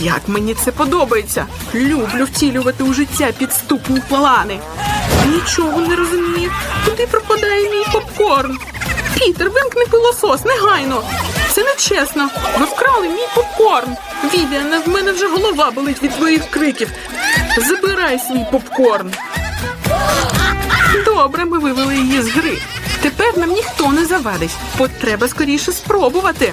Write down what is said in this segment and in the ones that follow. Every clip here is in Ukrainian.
Як мені це подобається. Люблю втілювати у життя підступні плани. Нічого не розумію. Куди пропадає мій попкорн? Пітер, вимкни пилосос, негайно. Це нечесно. Ви вкрали мій попкорн. Вівіана, в мене вже голова болить від твоїх криків. Забирай свій попкорн. Добре, ми вивели її з гри. Тепер нам ніхто не завадить. От треба скоріше спробувати.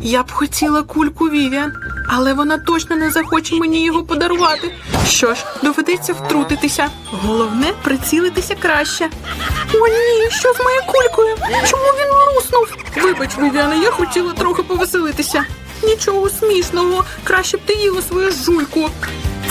Я б хотіла кульку Вівіан, але вона точно не захоче мені його подарувати. Що ж, доведеться втрутитися. Головне прицілитися краще. О, ні, що з моєю кулькою? Чому він луснув? Вибач, Вівіане, я хотіла трохи повеселитися. Нічого смішного, краще б ти їла свою жуйку.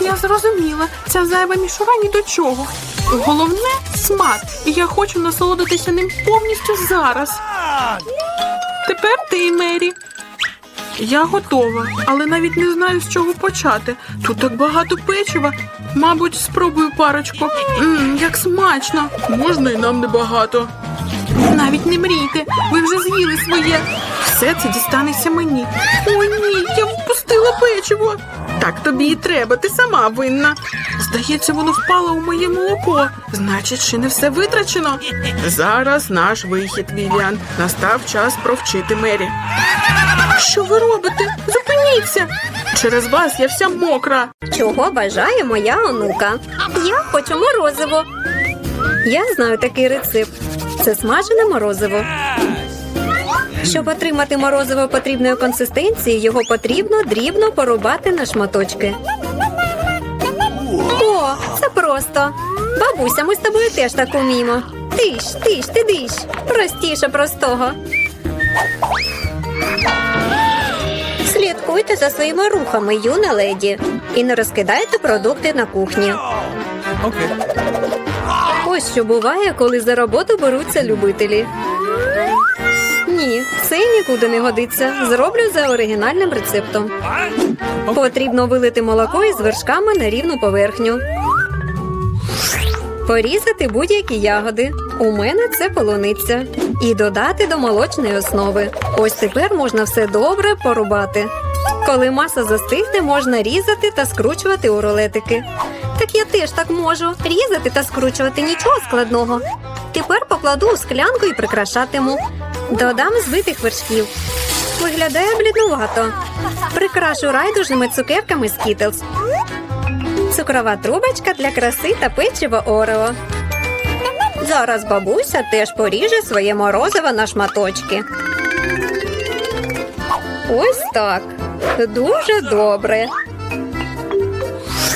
Я зрозуміла, ця зайва мішура ні до чого. Головне смак, і я хочу насолодитися ним повністю зараз. Тепер ти, Мері. Я готова, але навіть не знаю, з чого почати. Тут так багато печива. Мабуть, спробую парочку. Мм, як смачно. Можна і нам небагато. Навіть не мрійте, ви вже з'їли своє. Все це дістанеться мені. О, ні, я впустила печиво. Так тобі і треба, ти сама винна. Здається, воно впало у моє молоко. Значить, ще не все витрачено. Зараз наш вихід, Вівіан. Настав час провчити Мері. Що ви робите? Зупиніться! Через вас я вся мокра. Чого бажає моя онука? Я хочу морозиво. Я знаю такий рецепт. Це смажене морозиво. Щоб отримати морозиво потрібної консистенції, його потрібно дрібно порубати на шматочки. О, це просто. Бабуся, ми з тобою теж так уміємо. Тиш, тиш, ти диш. Простіше простого. Слідкуйте за своїми рухами, юна леді, і не розкидайте продукти на кухні. Що буває, коли за роботу беруться любителі. Ні, це нікуди не годиться. Зроблю за оригінальним рецептом. Потрібно вилити молоко із вершками на рівну поверхню. Порізати будь-які ягоди. У мене це полуниця. І додати до молочної основи. Ось тепер можна все добре порубати. Коли маса застигне, можна різати та скручувати у рулетики. Так я теж так можу. Різати та скручувати нічого складного. Тепер покладу у склянку і прикрашатиму. Додам збитих вершків. Виглядає бліднувато. Прикрашу райдужними цукерками Skittles. Цукрова трубочка для краси та печиво Орео. Зараз бабуся теж поріже своє морозиво на шматочки. Ось так. Дуже добре.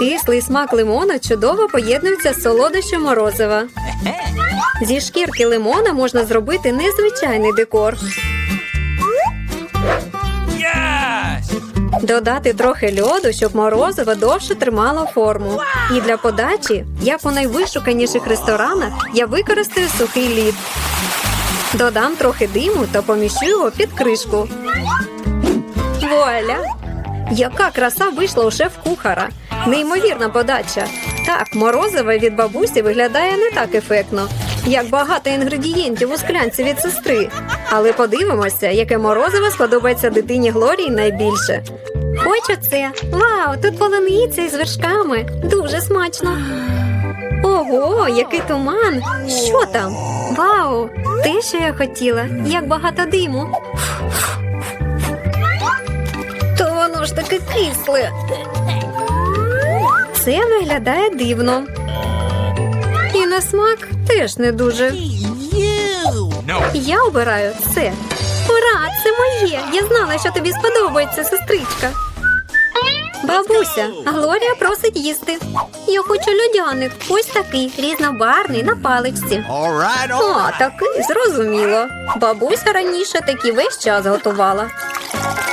Кислий смак лимона чудово поєднується з солодощем морозива. Зі шкірки лимона можна зробити незвичайний декор. Додати трохи льоду, щоб морозиво довше тримало форму. І для подачі, як у найвишуканіших ресторанах, я використаю сухий лід. Додам трохи диму та поміщу його під кришку. Вуаля! Яка краса вийшла у шеф-кухара! Неймовірна подача. Так, морозиво від бабусі виглядає не так ефектно, як багато інгредієнтів у склянці від сестри. Але подивимося, яке морозиво сподобається дитині Глорії найбільше. Хочу це. Вау, тут полуниця із вершками. Дуже смачно. Ого, який туман! Що там? Вау! Те, що я хотіла, як багато диму. То воно ж таке кисле. Це виглядає дивно. І на смак теж не дуже. Я обираю це. Ура, це моє! Я знала, що тобі сподобається, сестричка. Бабуся, Глорія просить їсти. Я хочу льодяник. Ось такий різнобарний на паличці. О, такий зрозуміло. Бабуся раніше такі весь час готувала.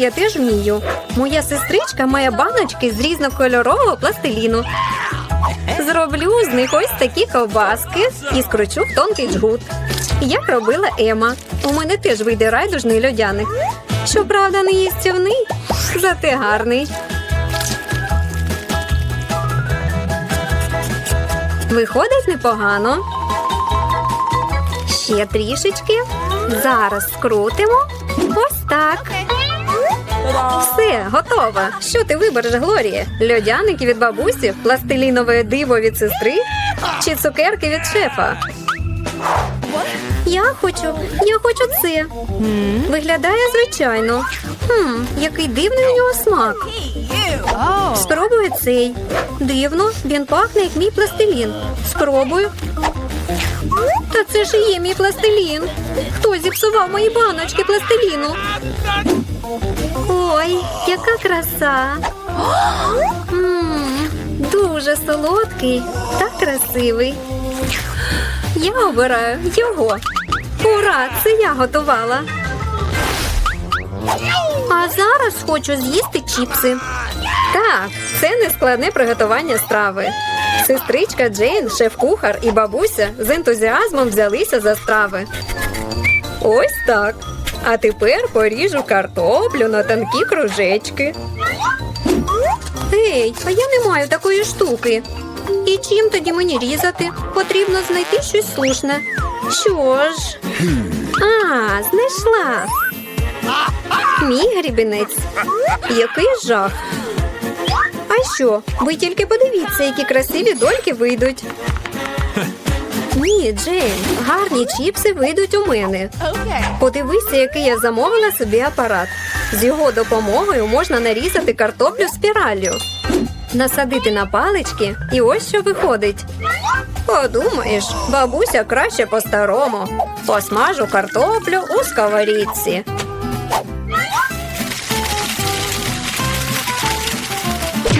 Я теж вмію. Моя сестричка має баночки з різнокольорового пластиліну. Зроблю з них ось такі ковбаски і скручу в тонкий джгут. Як робила Ема. У мене теж вийде райдужний льодяник. Щоправда, не їстівний, Зате гарний. Виходить непогано. Ще трішечки. Зараз скрутимо. Ось так. Все, готово. Що ти вибереш, Глорія? Льодяники від бабусі, пластилінове диво від сестри чи цукерки від шефа? Я хочу, я хочу це. Виглядає звичайно. Хм, який дивний у нього смак. Спробую цей. Дивно, він пахне як мій пластилін. Спробую. Та це ж і є мій пластилін. Хто зіпсував мої баночки пластиліну? Ой, яка краса. Дуже солодкий та красивий. Я обираю його. Ура! Це я готувала. А зараз хочу з'їсти чіпси. Так, це нескладне приготування страви. Сестричка Джейн, шеф-кухар і бабуся з ентузіазмом взялися за страви. Ось так. А тепер поріжу картоплю на тонкі кружечки. Ей, а я не маю такої штуки. І чим тоді мені різати? Потрібно знайти щось слушне. Що ж? А, знайшла. Мій грібінець. Який жах. А що? Ви тільки подивіться, які красиві дольки вийдуть. Ні, Джейн, гарні чіпси вийдуть у мене. Подивися, який я замовила собі апарат. З його допомогою можна нарізати картоплю спіраллю, насадити на палички, і ось що виходить. Подумаєш, бабуся краще по-старому. Посмажу картоплю у сковорідці.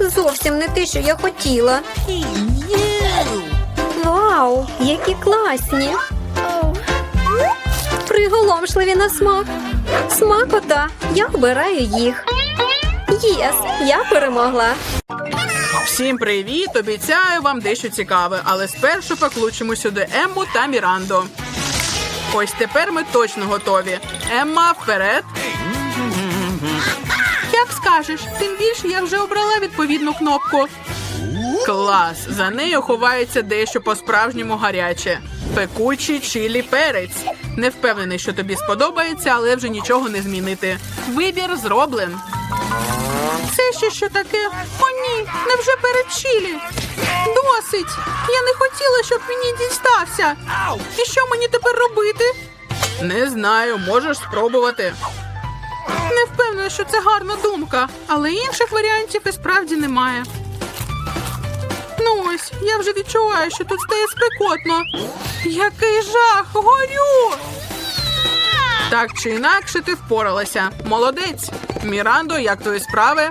Зовсім не те, що я хотіла. Вау, які класні! Приголомшливі на смак. Смакота, я обираю їх. Єс, я перемогла. Всім привіт! Обіцяю вам дещо цікаве, але спершу покличемо сюди Емму та Мірандо. Ось тепер ми точно готові. Емма, вперед. Як скажеш, тим більше я вже обрала відповідну кнопку. Клас! За нею ховається дещо по-справжньому гаряче. Пекучий чилі перець. Не впевнений, що тобі сподобається, але вже нічого не змінити. Вибір зроблен. Це ще що таке? О, ні, невже перед чилі? Досить! Я не хотіла, щоб мені дістався. І що мені тепер робити? Не знаю, можеш спробувати. Не впевнена, що це гарна думка, але інших варіантів і справді немає. Ну ось, я вже відчуваю, що тут стає спекотно. Який жах! Горю! Так чи інакше ти впоралася. Молодець. Мірандо, як твої справи?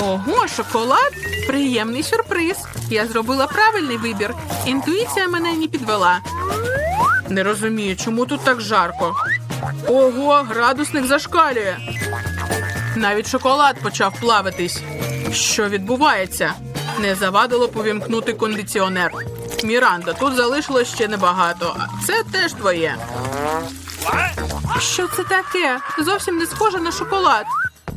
Ого, шоколад? Приємний сюрприз. Я зробила правильний вибір. Інтуїція мене не підвела. Не розумію, чому тут так жарко. Ого, градусник зашкалює. Навіть шоколад почав плавитись. Що відбувається? Не завадило повімкнути кондиціонер. Міранда, тут залишилось ще небагато. Це теж твоє. Що це таке? Зовсім не схоже на шоколад.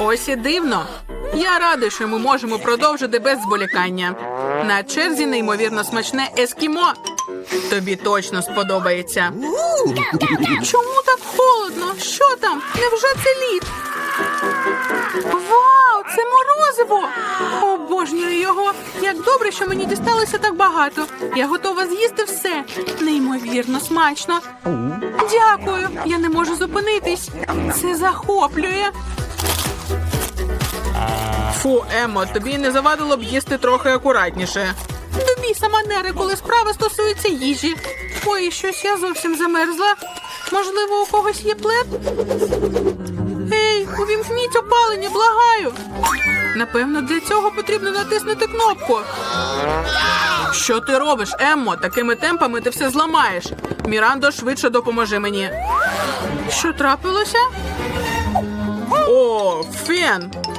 Ось і дивно. Я радий, що ми можемо продовжити без зволікання. На черзі неймовірно смачне ескімо. Тобі точно сподобається. Чому так холодно? Що там? Невже це лід? Вау, це морозиво! Обожнюю його. Як добре, що мені дісталося так багато. Я готова з'їсти все. Неймовірно смачно. Дякую. Я не можу зупинитись. Це захоплює. Фу, Емо, тобі не завадило б їсти трохи акуратніше. До біса манери, коли справа стосується їжі. Ой, щось я зовсім замерзла. Можливо, у когось є плед? Ей, увімкніть опалення, благаю. Напевно, для цього потрібно натиснути кнопку. Що ти робиш, Еммо? Такими темпами ти все зламаєш. Мірандо, швидше допоможи мені. Що трапилося? О, фен!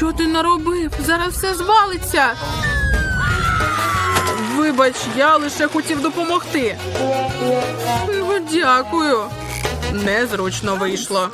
Що ти наробив? Зараз все звалиться. Вибач, я лише хотів допомогти. Дякую. Незручно вийшло.